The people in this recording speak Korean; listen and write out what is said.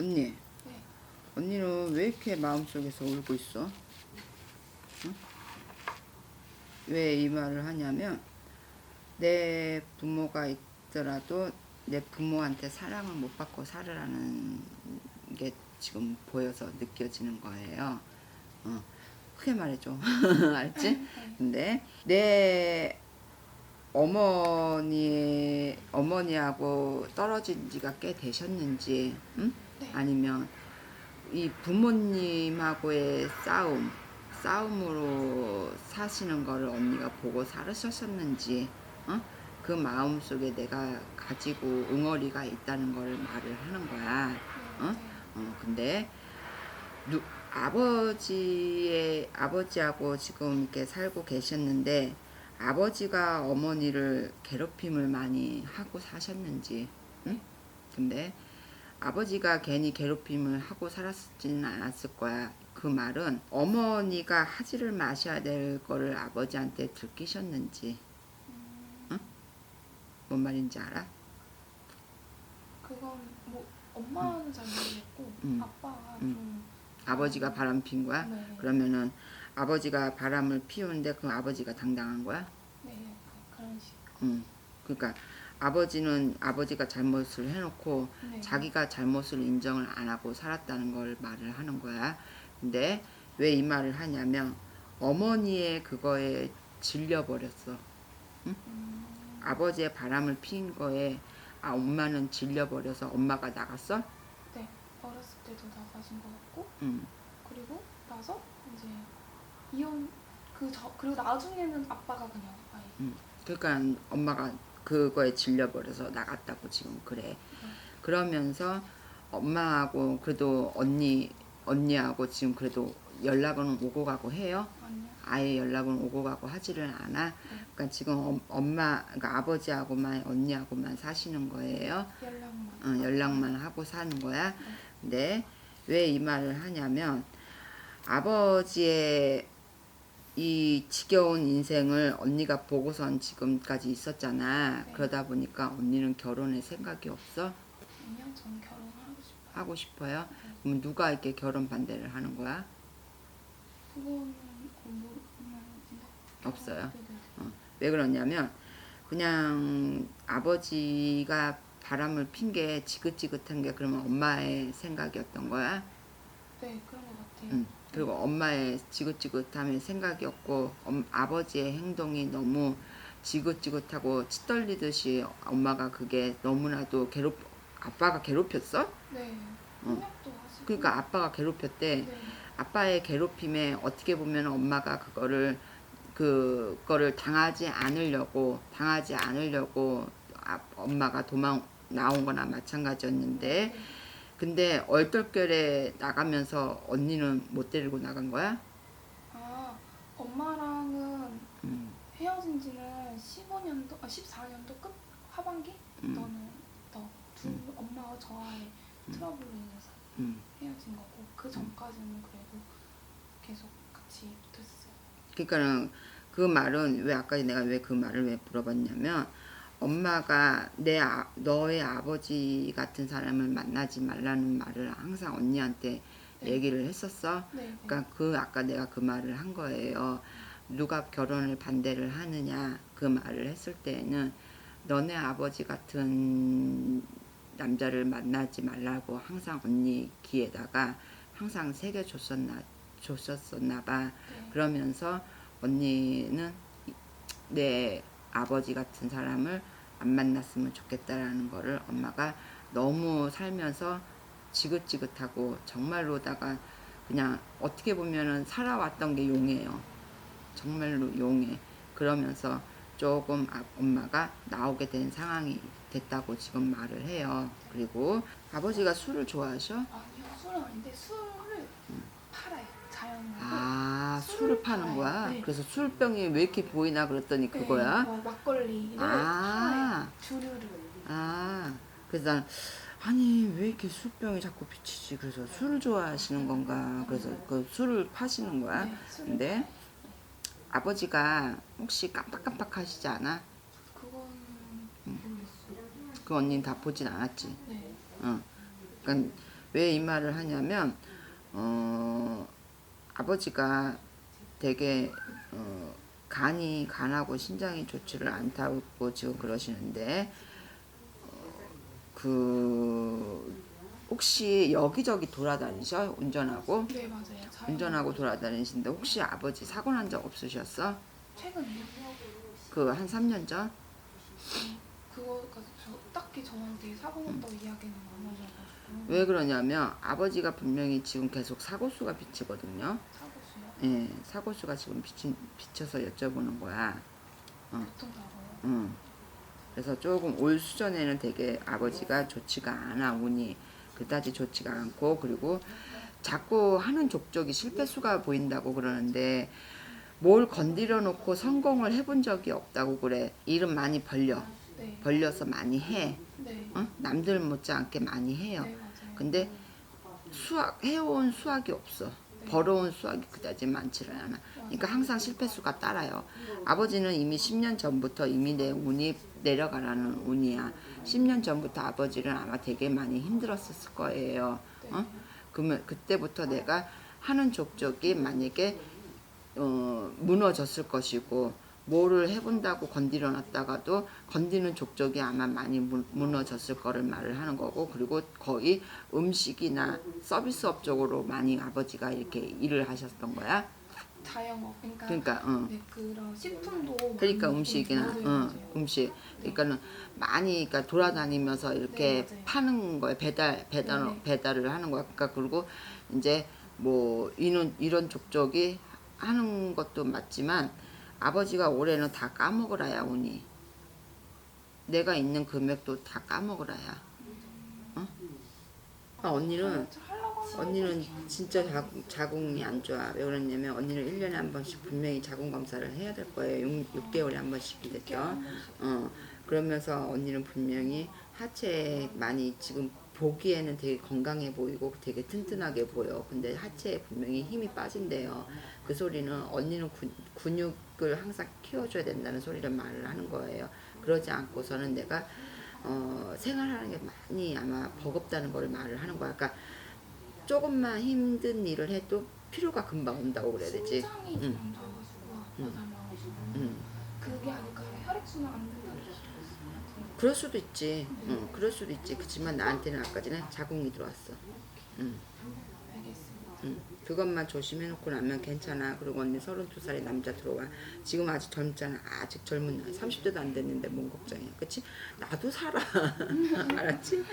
언니, 네. 언니는 왜 이렇게 마음속에서 울고 있어? 왜이 말을 하냐면 내 부모가 있더라도 내 부모한테 사랑을 못 받고 살으라는 게 지금 보여서 느껴지는 거예요. 어, 크게 말해줘. 알지? 네. 근데 내 어머니 어머니하고 떨어진 지가 꽤 되셨는지, 응? 네. 아니면 이 부모님하고의 싸움, 싸움으로 사시는 거를 언니가 보고 살으셨었는지, 어? 그 마음 속에 내가 가지고 응어리가 있다는 걸 말을 하는 거야. 어? 어, 근데 누, 아버지의 아버지하고 지금 이렇게 살고 계셨는데 아버지가 어머니를 괴롭힘을 많이 하고 사셨는지, 응? 근데 아버지가 괜히 괴롭힘을 하고 살았지는 않았을 거야. 그 말은 어머니가 하지를 마셔야 될 거를 아버지한테 들키셨는지, 음, 뭔 말인지 알아? 그건 뭐 엄마는 잘 모르겠고 음. 아빠가 음. 좀 아버지가 바람 핀 거야? 네. 그러면은 아버지가 바람을 피우는데 그 아버지가 당당한 거야? 네 그- 그런 식. 응. 그러니까 아버지는 아버지가 잘못을 해놓고 네. 자기가 잘못을 인정을 안 하고 살았다는 걸 말을 하는 거야. 근데 왜 이 말을 하냐면 어머니의 그거에 질려버렸어. 음, 아버지의 바람을 피운 거에 아 엄마는 질려버려서 엄마가 나갔어? 네 어렸을 때도 나가신 것 같고 응. 그리고 나서 이제 이혼 그 저 그리고 나중에는 아빠가 그냥 아예 그러니까 엄마가 그거에 질려버려서 나갔다고 지금 그래. 그러면서 엄마하고 그래도 언니 언니하고 지금 그래도 연락은 오고 가고 해요. 아예 연락은 오고 가고 하지를 않아. 그러니까 지금 엄- 엄마, 그러니까 아버지하고만 언니하고만 사시는 거예요. 연락만. 어, 연락만 하고 사는 거야. 근데 왜 이 말을 하냐면 아버지의 이 지겨운 인생을 언니가 보고선 지금까지 있었잖아. 네. 그러다 보니까 언니는 결혼에 생각이 없어? 아니요 저는 결혼하고 싶어요. 하고 싶어요? 그럼 누가 이렇게 결혼 반대를 하는 거야? 그거는 공부는 없어요. 네네. 왜 그러냐면 그냥 아버지가 바람을 핀 게 지긋지긋한 게 그러면 엄마의 생각이었던 거야. 네 그런 것 같아요. 응. 그리고 엄마의 지긋지긋함의 생각이었고 엄, 아버지의 행동이 너무 지긋지긋하고 치떨리듯이 엄마가 그게 너무나도 괴롭 아빠가 괴롭혔어? 네. 어. 그러니까 아빠가 괴롭혔대. 네. 아빠의 괴롭힘에 어떻게 보면 엄마가 그거를 그거를 당하지 않으려고 당하지 않으려고 아, 엄마가 도망 나온 거나 마찬가지였는데 네. 근데 얼떨결에 나가면서 언니는 못 데리고 나간 거야? 아 엄마랑은 음, 헤어진 지는 15년도 아 14년도 끝 하반기 음. 너는 너둘 엄마와 저와의 트러블로 인해서 음. 헤어진 거고 그 전까지는 그래도 계속 같이 붙었어요. 그러니까는 그 말은 왜 아까 내가 왜 그 말을 왜 물어봤냐면 엄마가 내 아, 너의 아버지 같은 사람을 만나지 말라는 말을 항상 언니한테 네. 얘기를 했었어. 네. 네. 그러니까 그 아까 내가 그 말을 한 거예요. 누가 결혼을 반대를 하느냐 그 말을 했을 때에는 너네 아버지 같은 남자를 만나지 말라고 항상 언니 귀에다가 항상 새겨 줬었나 줬었었나 봐. 네. 그러면서 언니는 내 아버지 같은 사람을 안 만났으면 좋겠다라는 거를 엄마가 너무 살면서 지긋지긋하고 정말로다가 그냥 어떻게 보면은 살아왔던 게 용해요. 정말로 용해. 그러면서 조금 아- 엄마가 나오게 된 상황이 됐다고 지금 말을 해요. 그리고 아버지가 술을 좋아하셔? 아니요 술은 아닌데 술 파는. 거야? 네. 그래서 술병이 왜 이렇게 보이나 그랬더니 네, 그거야? 뭐 막걸리를 아. 팔아요. 주류를. 아, 그래서 난 아니 왜 이렇게 술병이 자꾸 비치지? 그래서 술을 좋아하시는 건가? 그래서 그 술을 파시는 거야? 네, 술을 근데. 아버지가 혹시 깜빡깜빡 하시지 않아? 그건 모르겠어요. 그 언니는 다 보진 않았지. 네. 어. 그러니까 왜 이 말을 하냐면 어, 아버지가 되게 어, 간이 간하고 신장이 좋지를 않다고 지금 그러시는데 어, 그 혹시 여기저기 돌아다니셔 운전하고 네 맞아요. 운전하고 돌아다니시는데 혹시 아버지 사고 난 적 없으셨어? 최근에 그한 3년 전? 그거까지 저 딱히 저한테 사고 났다고 이야기는 안 하셔가지고 왜 그러냐면 아버지가 분명히 지금 계속 사고수가 비치거든요. 사고수요. 예, 사고수가 지금 비친, 비쳐서 여쭤보는 거야. 응. 그래서 조금 올 수전에는 되게 아버지가 좋지가 않아 운이 그다지 좋지가 않고 그리고 자꾸 하는 족적이 실패수가 보인다고 그러는데 뭘 건드려 놓고 성공을 해본 적이 없다고 그래 일은 많이 벌려 네. 벌려서 많이 해 네. 어? 남들 못지않게 많이 해요 네. 근데 수학 해온 수학이 없어 네. 벌어온 수학이 그다지 많지를 않아 그러니까 항상 실패수가 따라요. 아버지는 이미 10년 전부터 이미 내 운이 내려가라는 운이야. 10년 전부터 아버지는 아마 되게 많이 힘들었을 거예요. 네. 어? 그러면 그때부터 내가 하는 족적이 만약에 어, 무너졌을 것이고 뭐를 해본다고 건드려 놨다가도 건드는 족적이 아마 많이 무, 무너졌을 거를 말을 하는 거고 그리고 거의 음식이나 서비스업 쪽으로 많이 아버지가 이렇게 일을 하셨던 거야. 자영업 그러니까, 그러니까 어. 네 그런 식품도 그러니까 음식이나 맞아요, 어, 맞아요. 음식 그러니까는 많이 그러니까 돌아다니면서 이렇게 네. 파는 거예요 배달 배달 네, 네. 배달을 하는 거야 그러니까 그리고 이제 뭐 이런 이런 족족이 하는 것도 맞지만 아버지가 올해는 다 까먹으라야 운이 내가 있는 금액도 다 까먹으라야 어? 아, 언니는 하면 언니는 진짜 자궁, 자궁이 안 좋아. 왜 그러냐면 언니는 1년에 한 번씩 분명히 자궁 검사를 해야 될 거예요. 6, 개월에한 번씩 됐죠. 어, 그러면서 언니는 분명히 하체에 많이 지금 보기에는 되게 건강해 보이고 되게 튼튼하게 보여. 근데 하체에 분명히 힘이 빠진대요. 그 소리는 언니는 근- 근육을 항상 키워줘야 된다는 소리를 말을 하는 거예요. 그러지 않고서는 내가 어, 생활하는 게 많이 아마 버겁다는 걸 말을 하는 거야. 그러니까 조금만 힘든 일을 해도 피로가 금방 온다고 그래야 되지. 심장이 응. 좀안 좋아가지고 응. 응. 그게 아닐까요? 혈액순환 안 된다는 그럴 수도 있지. 응, 그럴 수도 있지. 그렇지만 나한테는 아까 전에 자궁이 들어왔어. 응, 알겠습니다. 응. 그것만 조심해놓고 나면 괜찮아. 그리고 언니 32살에 남자 들어와. 지금 아직 젊잖아. 아직 젊은 나이. 30대도 안 됐는데 뭔 걱정이야. 그치? 나도 살아. 알았지?